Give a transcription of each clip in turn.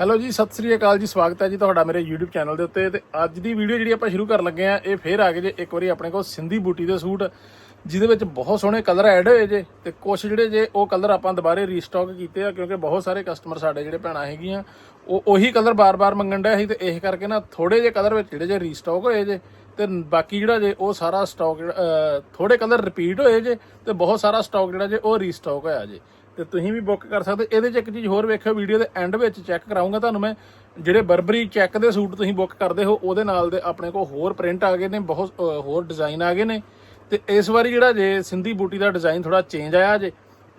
Hello ਜੀ, ਸਤਿ ਸ੍ਰੀ ਅਕਾਲ ਜੀ, ਸਵਾਗਤ ਹੈ ਜੀ ਤੁਹਾਡਾ ਮੇਰੇ YouTube ਚੈਨਲ ਦੇ ਉੱਤੇ ਤੇ ਅੱਜ ਦੀ ਵੀਡੀਓ ਜਿਹੜੀ ਆਪਾਂ ਸ਼ੁਰੂ ਕਰਨ ਲੱਗੇ ਆ ਇਹ ਫੇਰ ਆ ਗਏ ਜੇ ਇੱਕ ਵਾਰੀ ਆਪਣੇ ਕੋਲ ਸਿੰਧੀ ਬੂਟੀ ਦੇ ਸੂਟ, ਜਿਹਦੇ ਵਿੱਚ ਬਹੁਤ ਸੋਹਣੇ ਕਲਰ ਐਡ ਹੋਏ ਜੇ ਤੇ ਕੁਝ ਜਿਹੜੇ ਜੇ ਉਹ ਕਲਰ ਆਪਾਂ ਦੁਬਾਰੇ ਰੀਸਟਾਕ ਕੀਤੇ ਆ, ਕਿਉਂਕਿ ਬਹੁਤ ਸਾਰੇ ਕਸਟਮਰ ਸਾਡੇ ਜਿਹੜੇ ਭੈਣਾਂ ਹੈਗੀਆਂ, ਉਹ ਉਹੀ ਕਲਰ ਬਾਰ-ਬਾਰ ਮੰਗਣ ਡਿਆ ਸੀ ਤੇ ਇਸ ਕਰਕੇ ਨਾ ਥੋੜੇ ਜੇ ਕਲਰ ਵਿੱਚ ਜਿਹੜੇ ਜੇ ਰੀਸਟਾਕ ਹੋਏ ਜੇ ਤੇ ਬਾਕੀ ਜਿਹੜਾ ਜੇ ਉਹ ਸਾਰਾ ਸਟਾਕ ਥੋੜੇ ਕਲਰ ਰਿਪੀਟ ਹੋਏ ਜੇ ਤੇ ਬਹੁਤ ਸਾਰਾ ਸਟਾਕ ਜਿਹੜਾ ਜੇ ਉਹ ਰੀਸਟਾਕ ਹੋਇਆ ਜੇ। ਤੇ ਤੁਸੀਂ ਵੀ ਬੁੱਕ ਕਰ ਸਕਦੇ। ਇਹਦੇ 'ਚ ਇੱਕ ਚੀਜ਼ ਹੋਰ ਵੇਖਿਓ ਵੀਡੀਓ ਦੇ ਐਂਡ ਵਿੱਚ ਚੈੱਕ ਕਰਾਉਂਗਾ ਤੁਹਾਨੂੰ ਮੈਂ। ਜਿਹੜੇ ਬਰਬਰੀ ਚੈੱਕ ਦੇ ਸੂਟ ਤੁਸੀਂ ਬੁੱਕ ਕਰਦੇ ਹੋ, ਉਹਦੇ ਨਾਲ ਦੇ ਆਪਣੇ ਕੋਲ ਹੋਰ ਪ੍ਰਿੰਟ ਆ ਗਏ ਨੇ, ਬਹੁਤ ਹੋਰ ਡਿਜ਼ਾਈਨ ਆ ਗਏ ਨੇ। ਤੇ ਇਸ ਵਾਰੀ ਜਿਹੜਾ ਜੇ ਸਿੰਧੀ ਬੂਟੀ ਦਾ ਡਿਜ਼ਾਈਨ ਥੋੜਾ ਚੇਂਜ ਆਇਆ ਜੇ,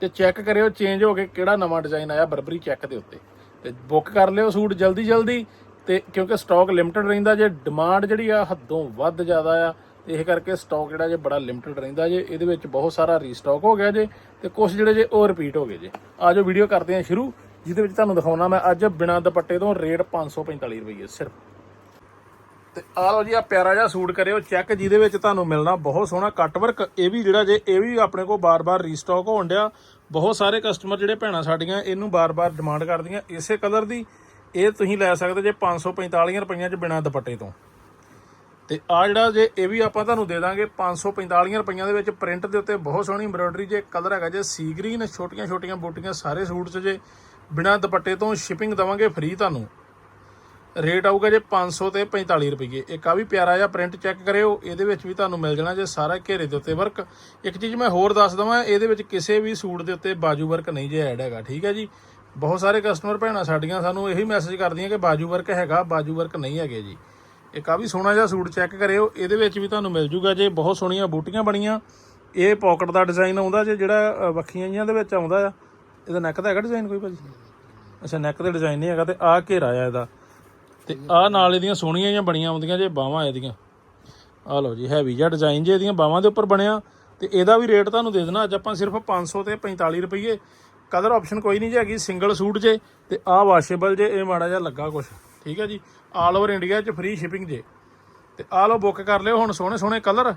ਤੇ ਚੈੱਕ ਕਰਿਓ ਚੇਂਜ ਹੋ ਕੇ ਕਿਹੜਾ ਨਵਾਂ ਡਿਜ਼ਾਈਨ ਆਇਆ ਬਰਬਰੀ ਚੈੱਕ ਦੇ ਉੱਤੇ। ਤੇ ਬੁੱਕ ਕਰ ਲਿਓ ਸੂਟ ਜਲਦੀ ਜਲਦੀ ਤੇ ਕਿਉਂਕਿ ਸਟਾਕ ਲਿਮਟਿਡ ਰਹਿੰਦਾ ਜੇ ਡਿਮਾਂਡ ਜਿਹੜੀ ਆ ਹੱਦੋਂ ਵੱਧ ਜ਼ਿਆਦਾ ਆ। ਇਹ ਕਰਕੇ ਸਟਾਕ ਜਿਹੜਾ ਜੇ ਬੜਾ ਲਿਮਟਿਡ ਰਹਿੰਦਾ ਜੇ, ਇਹਦੇ ਵਿੱਚ ਬਹੁਤ ਸਾਰਾ ਰੀਸਟਾਕ ਹੋ ਗਿਆ ਜੇ, ਤੇ ਕੁਝ ਜਿਹੜੇ ਜੇ ਉਹ ਰਿਪੀਟ ਹੋ ਗਏ ਜੇ। ਆਜੋ ਵੀਡੀਓ ਕਰਦੇ ਹਾਂ ਸ਼ੁਰੂ, ਜਿਹਦੇ ਵਿੱਚ ਤੁਹਾਨੂੰ ਦਿਖਾਉਣਾ ਮੈਂ ਅੱਜ ਬਿਨਾਂ ਦੁਪੱਟੇ ਤੋਂ ਰੇਟ 545 ਰੁਪਏ ਸਿਰਫ। ਤੇ ਆ ਲਓ ਜੀ, ਆ ਪਿਆਰਾ ਜਿਹਾ ਸੂਟ ਕਰਿਓ ਚੈੱਕ ਜਿਹਦੇ ਵਿੱਚ ਤੁਹਾਨੂੰ ਮਿਲਣਾ, ਬਹੁਤ ਸੋਹਣਾ ਕੱਟ ਵਰਕ ਇਹ ਵੀ ਜਿਹੜਾ ਜੇ, ਇਹ ਵੀ ਆਪਣੇ ਕੋਲ ਬਾਰ-ਬਾਰ ਰੀਸਟਾਕ ਹੋਣ ਡਿਆ। ਬਹੁਤ ਸਾਰੇ ਕਸਟਮਰ ਜਿਹੜੇ ਭੈਣਾਂ ਸਾਡੀਆਂ ਇਹਨੂੰ ਬਾਰ-ਬਾਰ ਡਿਮਾਂਡ ਕਰਦੀਆਂ, ਇਸੇ ਕਲਰ ਦੀ। ਇਹ ਤੁਸੀਂ ਲੈ ਸਕਦੇ ਜੇ 545 ਰੁਪਈਆਂ 'ਚ ਬਿਨਾਂ ਦੁਪੱਟੇ ਤੋਂ। ਤੇ ਆ ਜਿਹੜਾ ਜੇ ਇਹ ਵੀ ਆਪਾਂ ਤੁਹਾਨੂੰ ਦੇ ਦਾਂਗੇ 545 ਰੁਪਈਆਂ ਦੇ ਵਿੱਚ ਪ੍ਰਿੰਟ ਦੇ ਉੱਤੇ ਬਹੁਤ ਸੋਹਣੀ ਐਮਬ੍ਰੋਇਡਰੀ ਜੇ ਕਲਰ ਹੈਗਾ ਜੇ ਸੀ ਗ੍ਰੀਨ ਛੋਟੀਆਂ ਛੋਟੀਆਂ ਬੂਟੀਆਂ ਸਾਰੇ ਸੂਟ 'ਚ ਜੇ ਬਿਨਾਂ ਦੁਪੱਟੇ ਤੋਂ ਸ਼ਿਪਿੰਗ ਦਵਾਂਗੇ ਫ੍ਰੀ ਤੁਹਾਨੂੰ। ਰੇਟ ਆਊਗਾ ਜੇ 500 ਤੇ 45 ਰੁਪਏ ਇੱਕ ਆ ਵੀ ਪਿਆਰਾ ਜਿਹਾ ਪ੍ਰਿੰਟ ਚੈੱਕ ਕਰਿਓ, ਇਹਦੇ ਵਿੱਚ ਵੀ ਤੁਹਾਨੂੰ ਮਿਲ ਜਾਣਾ ਜੇ ਸਾਰਾ ਘੇਰੇ ਦੇ ਉੱਤੇ ਵਰਕ ਇੱਕ ਚੀਜ਼ ਮੈਂ ਹੋਰ ਦੱਸ ਦਵਾਂ, ਇਹਦੇ ਵਿੱਚ ਕਿਸੇ ਵੀ ਸੂਟ ਦੇ ਉੱਤੇ ਬਾਜੂ ਵਰਕ ਨਹੀਂ ਜੇ ਐਡ ਹੈਗਾ, ਠੀਕ ਹੈ ਜੀ? ਬਹੁਤ ਸਾਰੇ ਕਸਟਮਰ ਭੈਣਾਂ ਸਾਡੀਆਂ ਸਾਨੂੰ ਇਹੀ ਮੈਸੇਜ ਕਰਦੀਆਂ ਕਿ ਬਾਜੂ ਵਰਕ ਹੈਗਾ, ਬਾਜੂ ਵਰਕ ਨਹੀਂ ਹੈਗੇ ਜੀ। ਇਹ ਕਾਫੀ ਸੋਹਣਾ ਜਿਹਾ ਸੂਟ ਚੈੱਕ ਕਰਿਓ, ਇਹਦੇ ਵਿੱਚ ਵੀ ਤੁਹਾਨੂੰ ਮਿਲ ਜੂਗਾ ਜੇ ਬਹੁਤ ਸੋਹਣੀਆਂ ਬੂਟੀਆਂ ਬਣੀਆਂ। ਇਹ ਪਾਕਟ ਦਾ ਡਿਜ਼ਾਈਨ ਆਉਂਦਾ ਜੇ ਜਿਹੜਾ ਵੱਖੀਆਂ ਜੀਆਂ ਦੇ ਵਿੱਚ ਆਉਂਦਾ ਆ। ਇਹਦਾ ਨੈਕ ਦਾ ਹੈਗਾ ਡਿਜ਼ਾਈਨ ਕੋਈ ਭਾਜੀ? ਅੱਛਾ ਨੈਕ ਦਾ ਡਿਜ਼ਾਈਨ ਨਹੀਂ ਹੈਗਾ ਤੇ ਆਹ ਘੇਰਾ ਆ ਇਹਦਾ। ਤੇ ਆਹ ਨਾਲ ਇਹਦੀਆਂ ਸੋਹਣੀਆਂ ਜਿਹੀਆਂ ਬਣੀਆਂ ਆਉਂਦੀਆਂ ਜੇ ਬਾਹਾਂ ਇਹਦੀਆਂ। ਆ ਲਓ ਜੀ ਹੈਵੀ ਜਿਹਾ ਡਿਜ਼ਾਈਨ ਜੇ ਇਹਦੀਆਂ ਬਾਹਾਂ ਦੇ ਉੱਪਰ ਬਣਿਆ। ਤੇ ਇਹਦਾ ਵੀ ਰੇਟ ਤੁਹਾਨੂੰ ਦੇ ਦੇਣਾ, ਅੱਜ ਆਪਾਂ ਸਿਰਫ 500 ਤੇ 45 ਰੁਪਏ ਕਲਰ ਆਪਸ਼ਨ ਕੋਈ ਨਹੀਂ ਜੇ ਹੈਗੀ ਸਿੰਗਲ ਸੂਟ ਜੇ। ਤੇ ਆਹ ਵਾਸ਼ੇਬਲ ਜੇ, ਇਹ ਮਾੜਾ ਜਿਹਾ ਲੱਗਾ ਕੁਛ। ਠੀਕ ਹੈ ਜੀ ਆਲ ਓਵਰ ਇੰਡੀਆ 'ਚ ਫ੍ਰੀ ਸ਼ਿਪਿੰਗ ਜੇ। ਤੇ ਆਹ ਲਓ ਬੁੱਕ ਕਰ ਲਿਓ ਹੁਣ, ਸੋਹਣੇ ਸੋਹਣੇ ਕਲਰ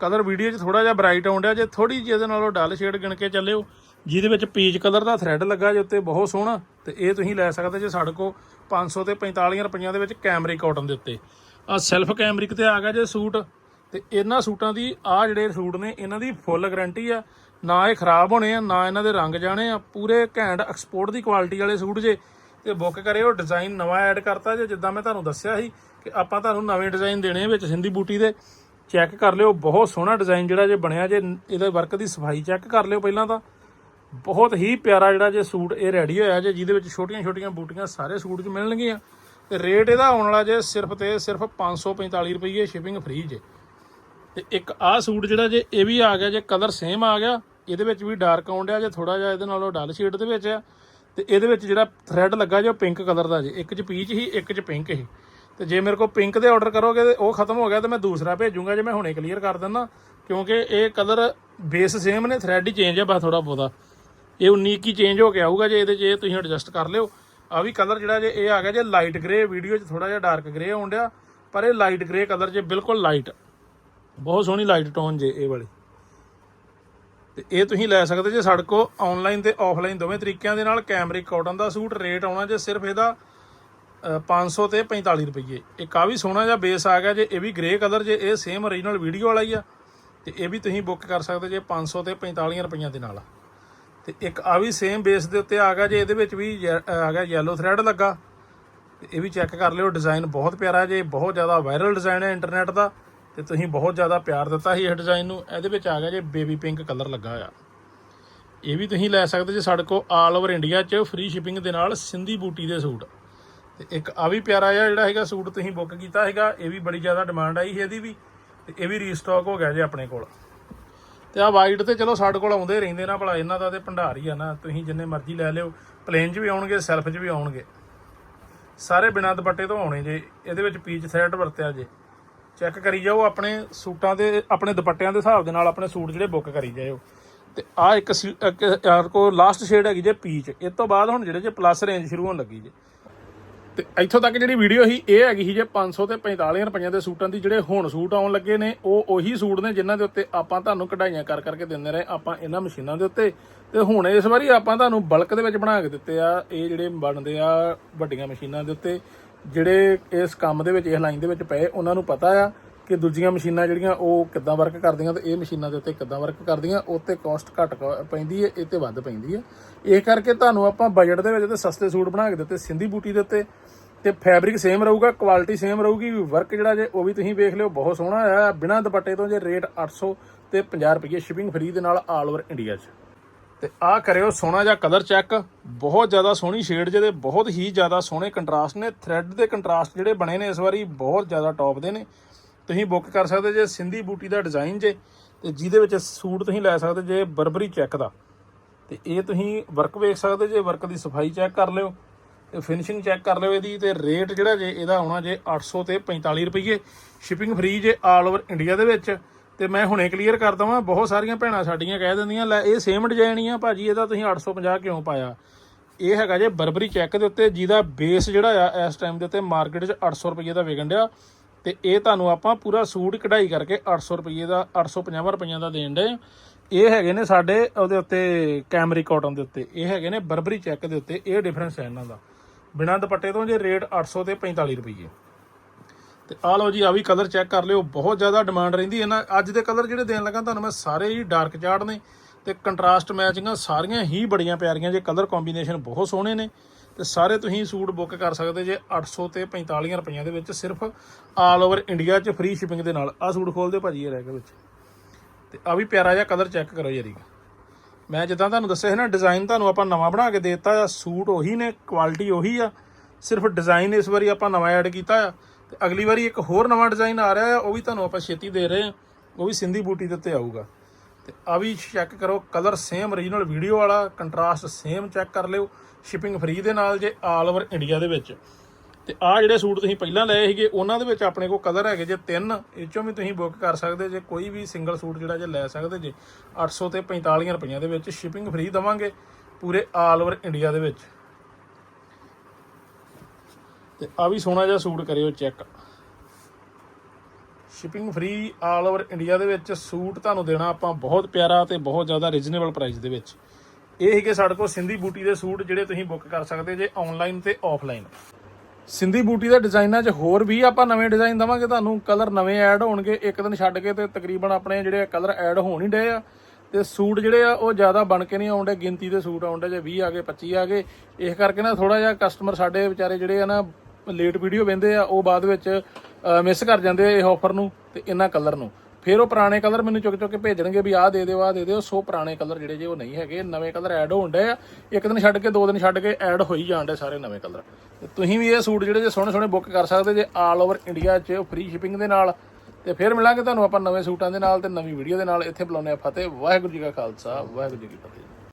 ਕਲਰ ਵੀਡੀਓ 'ਚ ਥੋੜਾ ਜਿਹਾ ਬ੍ਰਾਈਟ ਆਉਂਦਿਆ ਜੇ ਥੋੜੀ ਜਿਹੀ ਇਹਦੇ ਨਾਲੋਂ ਡਲ ਸ਼ੇਡ ਗਿਣ ਕੇ ਚੱਲਿਓ, ਜਿਹਦੇ ਵਿੱਚ ਪੀਚ ਕਲਰ ਦਾ ਥ੍ਰੈਡ ਲੱਗਾ ਜੇ ਉੱਤੇ, ਬਹੁਤ ਸੋਹਣਾ। ਤੇ ਇਹ ਤੁਸੀਂ ਲੈ ਸਕਦੇ ਜੇ ਸਾਡੇ ਕੋ 500 ਤੇ 45 ਰੁਪਈਆਂ ਦੇ ਵਿੱਚ ਕੈਮਰਿਕ ਕਾਟਨ ਦੇ ਉੱਤੇ। ਆ ਸੈਲਫ ਕੈਮਰਿਕ ਤੇ ਆ ਗਿਆ ਜੇ ਸੂਟ। ਤੇ ਇਹਨਾਂ ਸੂਟਾਂ ਦੀ ਆ ਜਿਹੜੇ ਸੂਟ ਨੇ, ਇਹਨਾਂ ਦੀ ਫੁੱਲ ਗਾਰੰਟੀ ਆ। ਨਾ ਇਹ ਖਰਾਬ ਹੋਣੇ ਆ, ਨਾ ਇਹਨਾਂ ਦੇ ਰੰਗ ਜਾਣੇ ਆ। ਪੂਰੇ ਘੈਂਟ ਐਕਸਪੋਰਟ ਦੀ ਕੁਆਲਿਟੀ ਵਾਲੇ ਸੂਟ ਜੇ। ਤੇ ਬੁੱਕ ਕਰਿਓ ਡਿਜ਼ਾਈਨ ਨਵਾਂ ਐਡ ਕਰਤਾ ਜੇ, ਜਿੱਦਾਂ ਮੈਂ ਤੁਹਾਨੂੰ ਦੱਸਿਆ ਸੀ ਕਿ ਆਪਾਂ ਤੁਹਾਨੂੰ ਨਵੇਂ ਡਿਜ਼ਾਈਨ ਦੇਣੇ ਵਿੱਚ ਸਿੰਧੀ ਬੂਟੀ ਦੇ। ਚੈੱਕ ਕਰ ਲਿਓ, ਬਹੁਤ ਸੋਹਣਾ ਡਿਜ਼ਾਈਨ ਜਿਹੜਾ ਜੇ ਬਣਿਆ ਜੇ, ਇਹਦੇ ਵਰਕ ਦੀ ਸਫ਼ਾਈ ਚੈੱਕ ਕਰ ਲਿਓ ਪਹਿਲਾਂ ਤਾਂ। ਬਹੁਤ ਹੀ ਪਿਆਰਾ ਜਿਹੜਾ ਜੇ ਸੂਟ ਇਹ ਰੈਡੀ ਹੋਇਆ ਜੇ, ਜਿਹਦੇ ਵਿੱਚ ਛੋਟੀਆਂ ਛੋਟੀਆਂ ਬੂਟੀਆਂ ਸਾਰੇ ਸੂਟ 'ਚ ਮਿਲਣਗੀਆਂ। ਤੇ ਰੇਟ ਇਹਦਾ ਆਉਣ ਵਾਲਾ ਜੇ ਸਿਰਫ ਤੇ ਸਿਰਫ 545 ਰੁਪਏ ਸ਼ਿਪਿੰਗ ਫ੍ਰੀ ਜੇ। ਤੇ ਇੱਕ ਆਹ ਸੂਟ ਜਿਹੜਾ ਜੇ, ਇਹ ਵੀ ਆ ਗਿਆ ਜੇ ਕਲਰ ਸੇਮ ਆ ਗਿਆ। ਇਹਦੇ ਵਿੱਚ ਵੀ ਡਾਰਕ ਆਉਂਦਿਆ ਜੇ ਥੋੜਾ ਜਿਹਾ ਇਹਦੇ ਨਾਲੋਂ ਡਲ ਸ਼ੇਡ ਦੇ ਵਿੱਚ ਆ। ਤੇ ਇਹਦੇ ਵਿੱਚ ਜਿਹੜਾ ਥ੍ਰੈਡ ਲੱਗਾ ਜੇ, ਉਹ ਪਿੰਕ ਕਲਰ ਦਾ ਜੇ। ਇੱਕ 'ਚ ਪੀਚ ਹੀ ਇੱਕ 'ਚ ਪਿੰਕ ਹੀ ਤੇ ਜੇ ਮੇਰੇ ਕੋਲ ਪਿੰਕ ਦੇ ਆਰਡਰ ਕਰੋਗੇ ਤੇ ਉਹ ਖਤਮ ਹੋ ਗਿਆ ਤੇ ਮੈਂ ਦੂਸਰਾ ਭੇਜੂੰਗਾ ਜੇ ਮੈਂ ਹੁਣੇ ਕਲੀਅਰ ਕਰ ਦਿੰਦਾ। ਕਿਉਂਕਿ ਇਹ ਕਲਰ ਬੇਸ ਸੇਮ ਨੇ ਥ੍ਰੈਡ ਹੀ ਚੇਂਜ ਹੈ ਬਸ ਥੋੜਾ ਬਹੁਤਾ। ਇਹ 19 ਕੀ ਚੇਂਜ ਹੋ ਕੇ ਆਊਗਾ ਜੇ ਇਹਦੇ 'ਚ ਇਹ ਤੁਸੀਂ ਐਡਜਸਟ ਕਰ ਲਿਓ। ਆ ਵੀ ਕਲਰ ਜਿਹੜਾ ਜੇ ਇਹ ਆ ਗਿਆ ਜੇ ਲਾਈਟ ਗ੍ਰੇ ਵੀਡੀਓ 'ਚ ਥੋੜਾ ਜਿਹਾ ਡਾਰਕ ਗ੍ਰੇ ਆਉਣ ਡਿਆ। ਪਰ ਇਹ ਲਾਈਟ ਗ੍ਰੇ ਕਲਰ ਜੇ ਬਿਲਕੁਲ ਲਾਈਟ ਬਹੁਤ ਸੋਹਣੀ ਲਾਈਟ ਟੋਨ ਜੇ ਇਹ ਵਾਲੀ। ਤੇ ਇਹ ਤੁਸੀਂ ਲੈ ਸਕਦੇ ਜੇ ਸਾਡੇ ਕੋ ਆਨਲਾਈਨ ਤੇ ਆਫਲਾਈਨ ਦੋਵੇਂ ਤਰੀਕਿਆਂ ਦੇ ਨਾਲ ਕੈਮਰਿਕ ਕਾਟਨ ਦਾ ਸੂਟ ਰੇਟ ਆਉਣਾ ਜੇ ਸਿਰਫ ਇਹਦਾ ਅ, 500 ਤੇ 45 ਰੁਪਏ ਇੱਕ ਆ ਵੀ ਸੋਹਣਾ ਜਿਹਾ ਬੇਸ ਆ ਗਿਆ ਜੇ ਇਹ ਵੀ ਗ੍ਰੇ ਕਲਰ ਜੇ ਇਹ ਸੇਮ ਓਰੀਜਨਲ ਵੀਡੀਓ ਵਾਲਾ ਹੀ ਆ। ਤੇ ਇਹ ਵੀ ਤੁਸੀਂ ਬੁੱਕ ਕਰ ਸਕਦੇ ਜੇ 500 ਤੇ 45 ਰੁਪਈਆਂ ਦੇ ਨਾਲ। ਤੇ ਇੱਕ ਆ ਵੀ ਸੇਮ ਬੇਸ ਦੇ ਉੱਤੇ ਆ ਗਿਆ ਜੇ ਇਹਦੇ ਵਿੱਚ ਵੀ ਯੈ- ਆ ਗਿਆ ਯੈਲੋ ਥ੍ਰੈਡ ਲੱਗਾ। ਤੇ ਇਹ ਵੀ ਚੈੱਕ ਕਰ ਲਿਓ ਡਿਜ਼ਾਈਨ ਬਹੁਤ ਪਿਆਰਾ ਜੇ ਬਹੁਤ ਜ਼ਿਆਦਾ ਵਾਇਰਲ ਡਿਜ਼ਾਈਨ ਹੈ ਇੰਟਰਨੈਟ ਦਾ। ਤੇ ਤੁਸੀਂ ਬਹੁਤ ਜ਼ਿਆਦਾ ਪਿਆਰ ਦਿੱਤਾ ਸੀ ਇਹ ਡਿਜ਼ਾਈਨ ਨੂੰ। ਇਹਦੇ ਵਿੱਚ ਆ ਗਿਆ ਜੇ ਬੇਬੀ ਪਿੰਕ ਕਲਰ ਲੱਗਾ ਹੋਇਆ। ਇਹ ਵੀ ਤੁਸੀਂ ਲੈ ਸਕਦੇ ਜੇ ਸਾਡੇ ਕੋਲ ਆਲ ਓਵਰ ਇੰਡੀਆ 'ਚ ਫ੍ਰੀ ਸ਼ਿਪਿੰਗ ਦੇ ਨਾਲ ਸਿੰਧੀ ਬੂਟੀ ਦੇ ਸੂਟ। ਤੇ ਇੱਕ ਆ ਵੀ ਪਿਆਰਾ ਜਿਹਾ ਜਿਹੜਾ ਹੈਗਾ ਸੂਟ ਤੁਸੀਂ ਬੁੱਕ ਕੀਤਾ ਹੈਗਾ, ਇਹ ਵੀ ਬੜੀ ਜ਼ਿਆਦਾ ਡਿਮਾਂਡ ਆਈ ਸੀ ਇਹਦੀ ਵੀ। ਤੇ ਇਹ ਵੀ ਰੀਸਟਾਕ ਹੋ ਗਿਆ ਜੇ ਆਪਣੇ ਕੋਲ। ਤੇ ਆ ਵਾਈਟ ਤੇ ਚਲੋ ਸਾਡੇ ਕੋਲ ਆਉਂਦੇ ਰਹਿੰਦੇ ਨਾ ਭਲਾ, ਇਹਨਾਂ ਦਾ ਤੇ ਭੰਡਾਰ ਹੀ ਆ ਨਾ। ਤੁਸੀਂ ਜਿੰਨੇ ਮਰਜ਼ੀ ਲੈ ਲਿਓ ਪਲੇਨ 'ਚ ਵੀ ਆਉਣਗੇ ਸੈਲਫ 'ਚ ਵੀ ਆਉਣਗੇ। ਸਾਰੇ ਬਿਨਾਂ ਦੁਪੱਟੇ ਤੋਂ ਆਉਣੇ ਜੇ, ਇਹਦੇ ਵਿੱਚ ਪੀਚ ਥ੍ਰੈਡ ਵਰਤਿਆ ਜੇ। ਚੈੱਕ ਕਰੀ ਜਾਓ ਆਪਣੇ ਸੂਟਾਂ ਦੇ, ਆਪਣੇ ਦੁਪੱਟਿਆਂ ਦੇ ਹਿਸਾਬ ਦੇ ਨਾਲ ਆਪਣੇ ਸੂਟ ਜਿਹੜੇ ਬੁੱਕ ਕਰੀ ਜਾਇਓ। ਤੇ ਆ ਇੱਕ ਸੀ- ਇੱਕ ਯਾਰ ਕੋ ਲਾਸਟ ਸ਼ੇਡ ਹੈਗੀ ਜੇ ਪੀਚ ਇਸ ਤੋਂ ਬਾਅਦ ਹੁਣ ਜਿਹੜੇ ਜੇ ਪਲੱਸ ਰੇਂਜ ਸ਼ੁਰੂ ਹੋਣ ਲੱਗੀ ਜੇ। ਤੇ ਇੱਥੋਂ ਤੱਕ ਜਿਹੜੀ ਵੀਡੀਓ ਸੀ, ਇਹ ਹੈਗੀ ਸੀ ਜੇ 500 ਤੇ 45 ਰੁਪਈਆਂ ਦੇ ਸੂਟਾਂ ਦੀ, ਜਿਹੜੇ ਹੁਣ ਸੂਟ ਆਉਣ ਲੱਗੇ ਨੇ, ਉਹ ਉਹੀ ਸੂਟ ਨੇ ਜਿਨ੍ਹਾਂ ਦੇ ਉੱਤੇ ਆਪਾਂ ਤੁਹਾਨੂੰ ਕਢਾਈਆਂ ਕਰ ਕਰਕੇ ਦਿੰਦੇ ਰਹੇ, ਆਪਾਂ ਇਹਨਾਂ ਮਸ਼ੀਨਾਂ ਦੇ ਉੱਤੇ। ਤੇ ਹੁਣ ਇਸ ਵਾਰੀ ਆਪਾਂ ਤੁਹਾਨੂੰ ਬਲਕ ਦੇ ਵਿੱਚ ਬਣਾ ਕੇ ਦਿੱਤੇ ਆ, ਇਹ ਜਿਹੜੇ ਬਣਦੇ ਆ ਵੱਡੀਆਂ ਮਸ਼ੀਨਾਂ ਦੇ ਉੱਤੇ। ਜਿਹੜੇ ਇਸ ਕੰਮ ਦੇ ਵਿੱਚ, ਇਸ ਲਾਈਨ ਦੇ ਵਿੱਚ ਪਏ, ਉਹਨਾਂ ਨੂੰ ਪਤਾ ਆ ਕਿ ਦੂਜੀਆਂ ਮਸ਼ੀਨਾਂ ਜਿਹੜੀਆਂ ਉਹ ਕਿੱਦਾਂ ਵਰਕ ਕਰਦੀਆਂ ਤੇ ਇਹ ਮਸ਼ੀਨਾਂ ਦੇ ਉੱਤੇ ਕਿੱਦਾਂ ਵਰਕ ਕਰਦੀਆਂ ਉੱਤੇ ਕਾਸਟ ਘੱਟ ਕ- ਪੈਂਦੀ ਹੈ ਇਹ ਤੇ ਵੱਧ ਪੈਂਦੀ ਹੈ ਇਹ ਕਰਕੇ ਤੁਹਾਨੂੰ ਆਪਾਂ ਬਜਟ ਦੇ ਵਿੱਚ ਤੇ ਸਸਤੇ ਸੂਟ ਬਣਾ ਕੇ ਦਿੱਤੇ, ਸਿੰਧੀ ਬੂਟੀ ਦੇ ਉੱਤੇ ਤੇ ਫੈਬਰਿਕ ਸੇਮ ਰਹੂਗਾ ਕੁਆਲਿਟੀ ਸੇਮ ਰਹੂਗੀ ਵਰਕ ਜਿਹੜਾ ਜੇ ਉਹ ਵੀ ਤੁਸੀਂ ਵੇਖ ਲਿਓ, ਬਹੁਤ ਸੋਹਣਾ ਆ, ਬਿਨਾਂ ਦੁਪੱਟੇ ਤੋਂ ਜੇ ਰੇਟ 800 ਤੇ 50 ਰੁਪਏ ਸ਼ਿਪਿੰਗ ਫ੍ਰੀ ਦੇ ਨਾਲ ਆਲ ਓਵਰ ਇੰਡੀਆ 'ਚ। ਤੇ ਆਹ ਕਰਿਓ, ਸੋਹਣਾ ਜਿਹਾ ਕਲਰ ਚੈੱਕ ਬਹੁਤ ਜ਼ਿਆਦਾ ਸੋਹਣੀ ਸ਼ੇਡ ਜਿਹਦੇ, ਬਹੁਤ ਹੀ ਜ਼ਿਆਦਾ ਸੋਹਣੇ ਕੰਟਰਾਸਟ ਨੇ। ਥ੍ਰੈਡ ਦੇ ਕੰਟਰਾਸਟ ਜਿਹੜੇ ਬਣੇ ਨੇ ਇਸ ਵਾਰੀ, ਬਹੁਤ ਜ਼ਿਆਦਾ ਟੌਪ ਦੇ ਨੇ। ਤੁਸੀਂ ਬੁੱਕ ਕਰ ਸਕਦੇ ਜੇ ਸਿੰਧੀ ਬੂਟੀ ਦਾ ਡਿਜ਼ਾਈਨ ਜੇ, ਤੇ ਜਿਹਦੇ ਵਿੱਚ ਸੂਟ ਤੁਸੀਂ ਲੈ ਸਕਦੇ ਜੇ ਬਰਬਰੀ ਚੈੱਕ ਦਾ। ਤੇ ਇਹ ਤੁਸੀਂ ਵਰਕ ਵੇਖ ਸਕਦੇ ਜੇ ਵਰਕ ਦੀ ਸਫ਼ਾਈ ਚੈੱਕ ਕਰ ਲਿਓ, ਤੇ ਫਿਨਿਸ਼ਿੰਗ ਚੈੱਕ ਕਰ ਲਿਓ ਇਹਦੀ, ਤੇ ਰੇਟ ਜਿਹੜਾ ਜੇ, ਇਹਦਾ ਆਉਣਾ ਜੇ 800 ਤੇ 45 ਰੁਪਏ ਸ਼ਿਪਿੰਗ ਫ੍ਰੀ ਜੇ ਆਲ ਓਵਰ ਇੰਡੀਆ ਦੇ ਵਿੱਚ। ਤੇ ਮੈਂ ਹੁਣੇ ਕਲੀਅਰ ਕਰ ਦਵਾਂ, ਬਹੁਤ ਸਾਰੀਆਂ ਭੈਣਾਂ ਸਾਡੀਆਂ ਕਹਿ ਦਿੰਦੀਆਂ, ਲੈ ਇਹ ਸੇਮ ਡਿਜ਼ਾਈਨ ਹੀ ਆ ਭਾਜੀ, ਇਹਦਾ ਤੁਸੀਂ 850 ਕਿਉਂ ਪਾਇਆ? ਇਹ ਹੈਗਾ ਜੇ ਬਰਬਰੀ ਚੈੱਕ ਦੇ ਉੱਤੇ, ਜਿਹਦਾ ਬੇਸ ਜਿਹੜਾ ਆ, ਇਸ ਟਾਈਮ ਦੇ ਉੱਤੇ ਮਾਰਕੀਟ 'ਚ 800 ਰੁਪਏ ਦਾ ਵਿਕਣ ਡਿਆ, ਤੇ ਇਹ ਤੁਹਾਨੂੰ ਆਪਾਂ ਪੂਰਾ ਸੂਟ ਕਢਾਈ ਕਰਕੇ 800 ਰੁਪਏ ਦਾ 850 ਰੁਪਈਆਂ ਦਾ ਦੇਣ ਦੇ ਇਹ ਹੈਗੇ ਨੇ ਸਾਡੇ ਉਹਦੇ ਉੱਤੇ ਕੈਮਰੀ ਕਾਟਨ ਦੇ ਉੱਤੇ। ਇਹ ਹੈਗੇ ਨੇ ਬਰਬਰੀ ਚੈੱਕ ਦੇ ਉੱਤੇ, ਇਹ ਡਿਫਰੈਂਸ ਹੈ ਇਹਨਾਂ ਦਾ। ਬਿਨਾਂ ਦੁਪੱਟੇ ਤੋਂ ਜੇ ਰੇਟ 800 ਤੇ 45 ਰੁਪਏ ਤੇ ਆ ਲਓ ਜੀ ਆ ਵੀ ਕਲਰ ਚੈੱਕ ਕਰ ਲਿਓ। ਬਹੁਤ ਜ਼ਿਆਦਾ ਡਿਮਾਂਡ ਰਹਿੰਦੀ ਹੈ ਨਾ। ਅੱਜ ਦੇ ਕਲਰ ਜਿਹੜੇ ਦੇਣ ਲੱਗਾ, ਤੁਹਾਨੂੰ ਮੈਂ ਸਾਰੇ ਹੀ ਡਾਰਕ ਚਾਰਟ ਨੇ ਤੇ ਕੰਟਰਾਸਟ ਮੈਚਿੰਗਾਂ ਸਾਰੀਆਂ ਹੀ ਬੜੀਆਂ ਪਿਆਰੀਆਂ ਜੇ ਕਲਰ ਕੰਬੀਨੇਸ਼ਨ ਬਹੁਤ ਸੋਹਣੇ ਨੇ। ਤੇ ਸਾਰੇ ਤੁਸੀਂ ਸੂਟ ਬੁੱਕ ਕਰ ਸਕਦੇ ਜੇ 800 ਤੇ 45 ਰੁਪਈਆਂ ਦੇ ਵਿੱਚ ਸਿਰਫ ਆਲ ਓਵਰ ਇੰਡੀਆ 'ਚ ਫ੍ਰੀ ਸ਼ਿਪਿੰਗ ਦੇ ਨਾਲ। ਆ ਸੂਟ ਖੋਲ ਦਿਓ ਭਾਜੀ, ਇਹ ਰਹਿ ਗਿਆ ਵਿੱਚ। ਤੇ ਆ ਵੀ ਪਿਆਰਾ ਜਿਹਾ ਕਲਰ ਚੈੱਕ ਕਰੋ ਯਾਰੀ ਮੈਂ ਜਿੱਦਾਂ ਤੁਹਾਨੂੰ ਦੱਸਿਆ ਸੀ ਨਾ ਡਿਜ਼ਾਈਨ ਤੁਹਾਨੂੰ ਆਪਾਂ ਨਵਾਂ ਬਣਾ ਕੇ ਦੇ ਦਿੱਤਾ ਆ। ਸੂਟ ਉਹੀ ਨੇ ਕੁਆਲਿਟੀ ਉਹੀ ਆ। ਸਿਰਫ ਡਿਜ਼ਾਈਨ ਇਸ ਵਾਰੀ ਆਪਾਂ ਨਵਾਂ ਐਡ ਕੀਤਾ ਆ। ਤੇ ਅਗਲੀ ਵਾਰੀ ਇੱਕ ਹੋਰ ਨਵਾਂ ਡਿਜ਼ਾਈਨ ਆ ਰਿਹਾ ਆ ਉਹ ਵੀ ਤੁਹਾਨੂੰ ਆਪਾਂ ਛੇਤੀ ਦੇ ਰਹੇ ਹਾਂ। ਉਹ ਵੀ ਸਿੰਧੀ ਬੂਟੀ ਦੇ ਉੱਤੇ ਆਊਗਾ। ਤੇ ਆ ਵੀ ਚੈੱਕ ਕਰੋ ਕਲਰ ਸੇਮ origignal ਵੀਡੀਓ ਵਾਲਾ ਕੰਟਰਾਸਟ ਸੇਮ ਚੈੱਕ ਕਰ ਲਿਓ ਸ਼ਿਪਿੰਗ ਫ੍ਰੀ ਦੇ ਨਾਲ ਜੇ ਆਲ ਓਵਰ ਇੰਡੀਆ ਦੇ ਵਿੱਚ। ਤੇ ਆ ਜਿਹੜੇ ਸੂਟ ਤੁਸੀਂ ਪਹਿਲਾਂ ਲਏ ਸੀਗੇ, ਉਹਨਾਂ ਦੇ ਵਿੱਚ ਆਪਣੇ ਕੋਲ ਕਲਰ ਹੈਗੇ ਜੇ ਤਿੰਨ, ਇਹ ਚੋਂ ਵੀ ਤੁਸੀਂ ਬੁੱਕ ਕਰ ਸਕਦੇ ਜੇ, ਕੋਈ ਵੀ ਸਿੰਗਲ ਸੂਟ ਜਿਹੜਾ ਜੇ ਲੈ ਸਕਦੇ ਜੇ। 800 ਤੇ 45 ਰੁਪਈਆਂ ਦੇ ਵਿੱਚ ਸ਼ਿਪਿੰਗ ਫ੍ਰੀ ਦਵਾਂਗੇ, ਪੂਰੇ ਆਲ ਓਵਰ ਇੰਡੀਆ ਦੇ ਵਿੱਚ। ਤੇ ਆ ਵੀ ਸੋਹਣਾ ਜਿਹਾ ਸੂਟ ਕਰਿਓ check. Shipping free all over India ਦੇ ਵਿੱਚ ਸੂਟ ਤੁਹਾਨੂੰ ਦੇਣਾ ਆਪਾਂ ਬਹੁਤ ਪਿਆਰਾ ਤੇ ਬਹੁਤ ਜ਼ਿਆਦਾ ਰੀਜ਼ਨੇਬਲ ਪ੍ਰਾਈਸ ਦੇ ਵਿੱਚ। ਇਹ ਹੈਗੇ ਸਾਡੇ ਕੋਲ ਸਿੰਧੀ ਬੂਟੀ ਦੇ ਸੂਟ ਜਿਹੜੇ ਤੁਸੀਂ ਬੁੱਕ ਕਰ ਸਕਦੇ ਜੇ ਆਨਲਾਈਨ ਤੇ ਆਫਲਾਈਨ ਸਿੰਧੀ ਬੂਟੀ ਦੇ ਡਿਜ਼ਾਈਨਾਂ 'ਚ ਹੋਰ ਵੀ ਆਪਾਂ ਨਵੇਂ ਡਿਜ਼ਾਈਨ ਦਵਾਂਗੇ ਤੁਹਾਨੂੰ। ਕਲਰ ਨਵੇਂ ਐਡ ਹੋਣਗੇ, ਇੱਕ ਦਿਨ ਛੱਡ ਕੇ ਤੇ ਤਕਰੀਬਨ ਆਪਣੇ ਜਿਹੜੇ ਕਲਰ ਐਡ ਹੋਣ ਹੀ ਡਏ ਆ। ਤੇ ਸੂਟ ਜਿਹੜੇ ਆ, ਉਹ ਜ਼ਿਆਦਾ ਬਣ ਕੇ ਨਹੀਂ ਆਉਂਦੇ, ਗਿਣਤੀ ਦੇ ਸੂਟ ਆਉਂਦੇ ਜੇ 20 ਆ ਗਏ 25 ਆ ਗਏ। ਇਸ ਕਰਕੇ ਨਾ ਥੋੜਾ ਜਿਹਾ ਕਸਟਮਰ ਸਾਡੇ ਵਿਚਾਰੇ ਜਿਹੜੇ ਆ ਨਾ ਲੇਟ ਵੀਡੀਓ ਵੇਂਦੇ ਆ, ਉਹ ਬਾਅਦ ਵਿੱਚ ਮਿਸ ਕਰ ਜਾਂਦੇ ਆ ਇਹ ਆਫਰ ਨੂੰ ਤੇ ਇਹਨਾਂ ਕਲਰ ਨੂੰ। ਫਿਰ ਉਹ ਪੁਰਾਣੇ ਕਲਰ ਮੈਨੂੰ ਚੁੱਕ ਚੁੱਕ ਕੇ ਭੇਜਣਗੇ ਵੀ ਆਹ ਦੇ ਦਿਓ, ਆਹ ਦੇ ਦਿਓ। ਸੋ ਪੁਰਾਣੇ ਕਲਰ ਜਿਹੜੇ ਜੇ ਉਹ ਨਹੀਂ ਹੈਗੇ, ਨਵੇਂ ਕਲਰ ਐਡ ਹੋਣ ਡਏ ਆ। ਇੱਕ ਦਿਨ ਛੱਡ ਕੇ, ਦੋ ਦਿਨ ਛੱਡ ਕੇ ਐਡ ਹੋਈ ਜਾਣ ਡੇ ਸਾਰੇ ਨਵੇਂ ਕਲਰ ਤੇ ਤੁਸੀਂ ਵੀ ਇਹ ਸੂਟ ਜਿਹੜੇ ਜੇ ਸੋਹਣੇ ਸੋਹਣੇ ਬੁੱਕ ਕਰ ਸਕਦੇ ਜੇ ਆਲ ਓਵਰ ਇੰਡੀਆ 'ਚ ਫ੍ਰੀ ਸ਼ਿਪਿੰਗ ਦੇ ਨਾਲ। ਤੇ ਫਿਰ ਮਿਲਾਂਗੇ ਤੁਹਾਨੂੰ ਆਪਾਂ ਨਵੇਂ ਸੂਟਾਂ ਦੇ ਨਾਲ ਤੇ ਨਵੀਂ ਵੀਡੀਓ ਦੇ ਨਾਲ। ਇੱਥੇ ਬੁਲਾਉਂਦੇ ਆ ਫਤਿਹ। ਵਾਹਿਗੁਰੂ ਜੀ ਕਾ ਖਾਲਸਾ, ਵਾਹਿਗੁਰੂ ਜੀ ਕੀ ਫਤਿਹ।